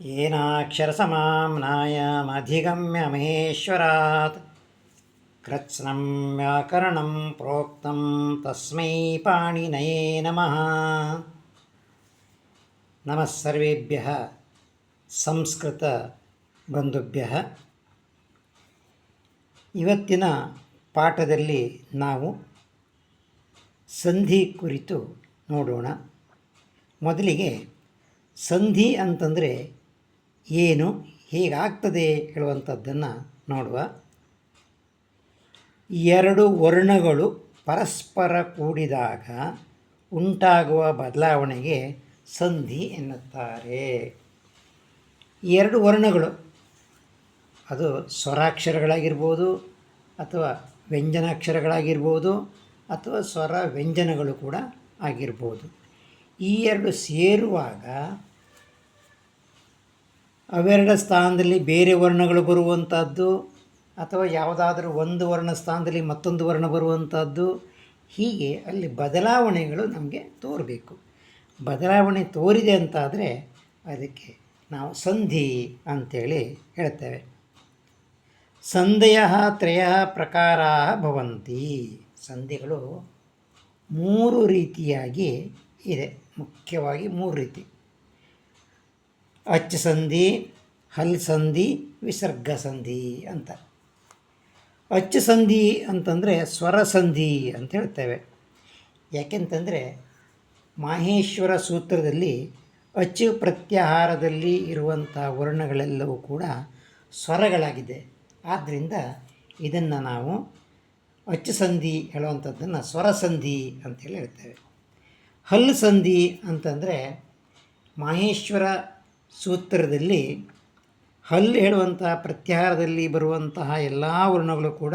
येनाक्षरसमाम्नायमधिगम्य महेश्वरात् कृत्स्नं व्याकरणं प्रोक्तं तस्मै पाणिनये नमः नमः सर्वेभ्यः ಸಂಸ್ಕೃತ ಇವತ್ತಿನ ಪಾಠದಲ್ಲಿ ನಾವು ಸಂಧಿ ಕುರಿತು ನೋಡೋಣ ಮೊದಲಿಗೆ ಸಂಧಿ ಅಂತಂದರೆ ಏನು ಹೇಗಾಗ್ತದೆ ಹೇಳುವಂಥದ್ದನ್ನು ನೋಡುವ. ಎರಡು ವರ್ಣಗಳು ಪರಸ್ಪರ ಕೂಡಿದಾಗ ಉಂಟಾಗುವ ಬದಲಾವಣೆಗೆ ಸಂಧಿ ಎನ್ನುತ್ತಾರೆ. ಎರಡು ವರ್ಣಗಳು, ಅದು ಸ್ವರಾಕ್ಷರಗಳಾಗಿರ್ಬೋದು ಅಥವಾ ವ್ಯಂಜನಾಕ್ಷರಗಳಾಗಿರ್ಬೋದು ಅಥವಾ ಸ್ವರ ವ್ಯಂಜನಗಳು ಕೂಡ ಆಗಿರ್ಬೋದು. ಈ ಎರಡು ಸೇರುವಾಗ ಅವೆರಡ ಸ್ಥಾನದಲ್ಲಿ ಬೇರೆ ವರ್ಣಗಳು ಬರುವಂಥದ್ದು ಅಥವಾ ಯಾವುದಾದ್ರೂ ಒಂದು ವರ್ಣ ಸ್ಥಾನದಲ್ಲಿ ಮತ್ತೊಂದು ವರ್ಣ ಬರುವಂಥದ್ದು, ಹೀಗೆ ಅಲ್ಲಿ ಬದಲಾವಣೆಗಳು ನಮಗೆ ತೋರಬೇಕು. ಬದಲಾವಣೆ ತೋರಿದೆ ಅಂತಾದರೆ ಅದಕ್ಕೆ ನಾವು ಸಂಧಿ ಅಂಥೇಳಿ ಹೇಳ್ತೇವೆ. ಸಂಧೆಯ ತ್ರಯ ಪ್ರಕಾರ ಭವಂತಿ. ಸಂಧಿಗಳು ಮೂರು ರೀತಿಯಾಗಿ ಇದೆ, ಮುಖ್ಯವಾಗಿ ಮೂರು ರೀತಿ. ಅಚ್ಚ ಸಂಧಿ, ಹಲ್ ಸಂಧಿ, ವಿಸರ್ಗ ಸಂಧಿ ಅಂತ. ಅಚ್ಚ ಸಂಧಿ ಅಂತಂದರೆ ಸ್ವರ ಸಂಧಿ ಅಂತ ಹೇಳ್ತೇವೆ. ಯಾಕೆಂತಂದರೆ ಮಾಹೇಶ್ವರ ಸೂತ್ರದಲ್ಲಿ ಅಚ್ಚು ಪ್ರತ್ಯಾಹಾರದಲ್ಲಿ ಇರುವಂಥ ವರ್ಣಗಳೆಲ್ಲವೂ ಕೂಡ ಸ್ವರಗಳಾಗಿದೆ. ಆದ್ದರಿಂದ ಇದನ್ನು ನಾವು ಅಚ್ಚು ಸಂಧಿ ಹೇಳುವಂಥದ್ದನ್ನು ಸ್ವರ ಸಂಧಿ ಅಂತೇಳಿ ಹೇಳ್ತೇವೆ. ಹಲ್ಲು ಸಂಧಿ ಅಂತಂದರೆ ಮಾಹೇಶ್ವರ ಸೂತ್ರದಲ್ಲಿ ಹಲ್ಲು ಹೇಳುವಂತಹ, ಪ್ರತ್ಯಾಹಾರದಲ್ಲಿ ಬರುವಂತಹ ಎಲ್ಲ ವರ್ಣಗಳು ಕೂಡ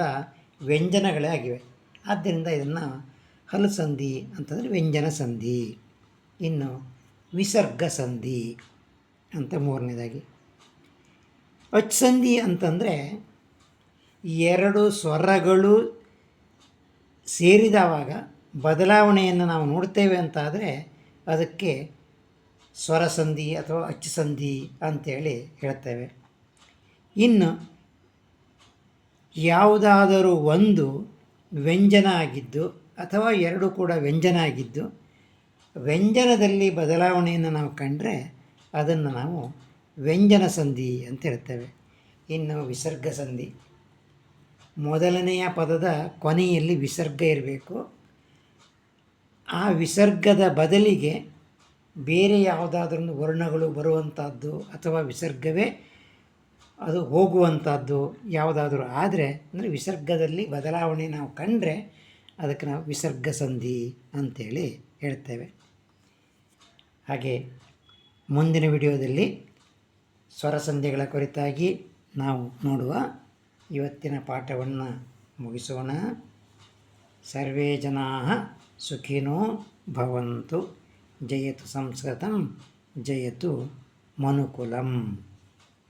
ವ್ಯಂಜನಗಳೇ ಆಗಿವೆ. ಆದ್ದರಿಂದ ಇದನ್ನು ಹಲ್ಲು ಸಂಧಿ ಅಂತಂದರೆ ವ್ಯಂಜನ ಸಂಧಿ, ಇನ್ನು ವಿಸರ್ಗ ಸಂಧಿ ಅಂತ ಮೂರನೇದಾಗಿ. ಅಚ್ ಸಂಧಿ ಅಂತಂದರೆ ಎರಡು ಸ್ವರಗಳು ಸೇರಿದವಾಗ ಬದಲಾವಣೆಯನ್ನು ನಾವು ನೋಡ್ತೇವೆ ಅಂತಾದರೆ ಅದಕ್ಕೆ ಸ್ವರ ಸಂಧಿ ಅಥವಾ ಅಚ್ಚುಸಂಧಿ ಅಂತೇಳಿ ಹೇಳ್ತೇವೆ. ಇನ್ನು ಯಾವುದಾದರೂ ಒಂದು ವ್ಯಂಜನ ಆಗಿದ್ದು ಅಥವಾ ಎರಡು ಕೂಡ ವ್ಯಂಜನ ಆಗಿದ್ದು ವ್ಯಂಜನದಲ್ಲಿ ಬದಲಾವಣೆಯನ್ನು ನಾವು ಕಂಡರೆ ಅದನ್ನು ನಾವು ವ್ಯಂಜನ ಸಂಧಿ ಅಂತ ಹೇಳ್ತೇವೆ. ಇನ್ನು ವಿಸರ್ಗ ಸಂಧಿ. ಮೊದಲನೆಯ ಪದದ ಕೊನೆಯಲ್ಲಿ ವಿಸರ್ಗ ಇರಬೇಕು. ಆ ವಿಸರ್ಗದ ಬದಲಿಗೆ ಬೇರೆ ಯಾವುದಾದ್ರೂ ವರ್ಣಗಳು ಬರುವಂಥದ್ದು ಅಥವಾ ವಿಸರ್ಗವೇ ಅದು ಹೋಗುವಂಥದ್ದು ಯಾವುದಾದ್ರೂ ಆದರೆ, ಅಂದರೆ ವಿಸರ್ಗದಲ್ಲಿ ಬದಲಾವಣೆ ನಾವು ಕಂಡರೆ ಅದಕ್ಕೆ ನಾವು ವಿಸರ್ಗ ಸಂಧಿ ಅಂಥೇಳಿ ಹೇಳ್ತೇವೆ. ಹಾಗೆ ಮುಂದಿನ ವಿಡಿಯೋದಲ್ಲಿ ಸ್ವರಸಂಧಿಗಳ ಕುರಿತಾಗಿ ನಾವು ನೋಡುವ ಇವತ್ತಿನ ಪಾಠವನ್ನು ಮುಗಿಸೋಣ. ಸರ್ವೇ ಜನಾ ಸುಖಿನೋ ಭವಂತು. జయతు సంస్కృతం జయతు మనుకులం.